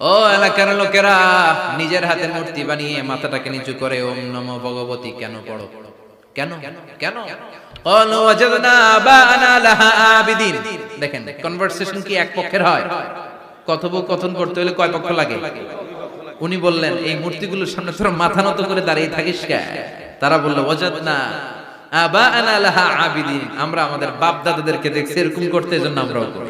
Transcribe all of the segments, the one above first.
ও এলাকার লোকেরা নিজের হাতে মূর্তি বানিয়ে মাথাটাকে নিচু করে ওম নমো ভগবতী কেন পড়ো কেন কেন قالوا وجدنا آباءنا لها عابدين দেখেন কনভারসেশন কি এক পক্ষের হয় কথোপকথন করতে হলে কয় পক্ষ লাগে উনি বললেন এই মূর্তিগুলোর সামনে তোরা মাথা নত করে দাঁড়িয়ে থাকিস কে তারা বললো ওয়াজাদনা আবাআনা লাহা আবিদিন আমরা আমাদের বাপ দাদাদেরকে দেখছি এরকম করতে এজন্য আমরাও করি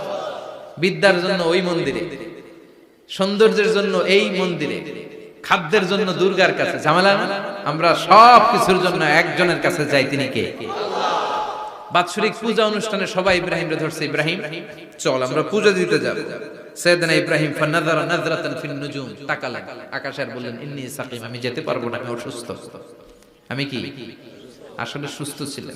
বিদ্যার জন্য ওই মন্দিরে। সৌন্দর্যের জন্য এই মন্দিরে। খাদ্যের জন্য দুর্গার কাছে। ঝামেলা না? আমরা সব কিছুর জন্য একজনের কাছে যাই, তিনি কে? বাৎসরিক পূজা অনুষ্ঠানে সবাই ইব্রাহিম রে ধরছে। ইব্রাহিম, চল, আমরা পূজা দিতে যাব। সাইয়েদনা ইব্রাহিম, ফানাযারা নাযরাতান ফিন নুজুম, তাকালেন। আকাশের বললেন, ইন্নী সাকিম, আমি যেতে পারব না, আমি অসুস্থ। আমি কি? আসলে সুস্থ ছিলেন।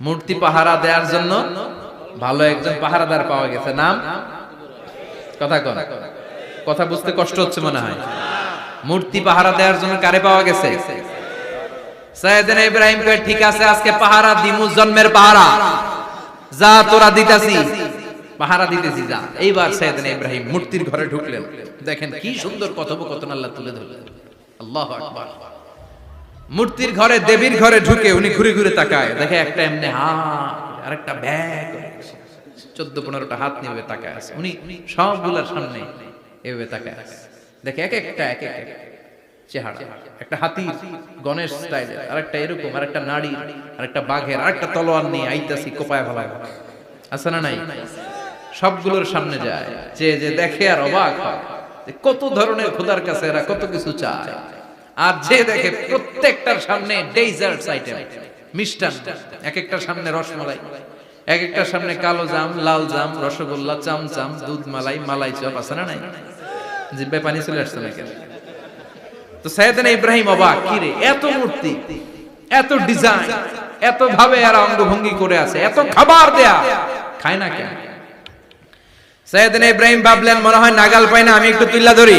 মূর্তি পাহারা দেওয়ার জন্য ভালো একজন পাহারাদার পাওয়া গেছে। নাম? কথা কন। কথা বুঝতে কষ্ট হচ্ছে মনে হয়। মূর্তি পাহারা দেওয়ার জন্য কারে পাওয়া গেছে? সাইয়েদনা ইব্রাহিম কয়, ঠিক আছে, আজকে পাহারা দিমু জন্মের পাহারা। যা তোরা দিতাছি। পাহারা দিতেছি, যা। এইবার সাইয়েদনা ইব্রাহিম মূর্তির ঘরে ঢুকলেন। দেখেন কি সুন্দর কথোপকথন আল্লাহ তুলে ধরলেন। আল্লাহু আকবার। মূর্তির ঘরে, দেবীর ঘরে ঢুকে উনি ঘুরে ঘুরে তাকায়। দেখে একটা এমনি হাত ব্যাগ চোদ্দ, পনেরোটা হাত নিয়ে তাকায় আছে। উনি সবগুলার সামনে এভাবে তাকায় আছে। দেখে এক একটা, এক এক চেহারা। একটা হাতি গণেশ স্টাইলের এরকম, আরেকটা নারী, আরেকটা বাঘের, আরেকটা তলোয়ার নিয়ে আইতাছি কোপায় ফেলা আছে না নাই? সবগুলোর সামনে যায়। যে যে দেখে আর অবাক হয় কত ধরনের খোদার কাছে এরা কত কিছু চায়। আর যে দেখে প্রত্যেকটার সামনে ডেজার্টস আইটেম মিষ্টান্ন। এক একটার সামনে রসমালাই। এক একটার সামনে কালো জাম লাল জাম রসগোল্লা চামচাম দুধ মালাই মালাই চপ আছে না নাই? জিব্বায় পানি চলে আসছে না কেন তো সাইয়েদনা ইব্রাহিম অবাক। কি রে এত মূর্তি এত ডিজাইন এত ভাবে আর অঙ্গভঙ্গি করে আছে এত খাবার দেয়া খায় না কেন সাইয়েদনা ইব্রাহিম ভাবলেন মনে হয় নাগাল পাই না আমি একটু তুল্লা ধরি।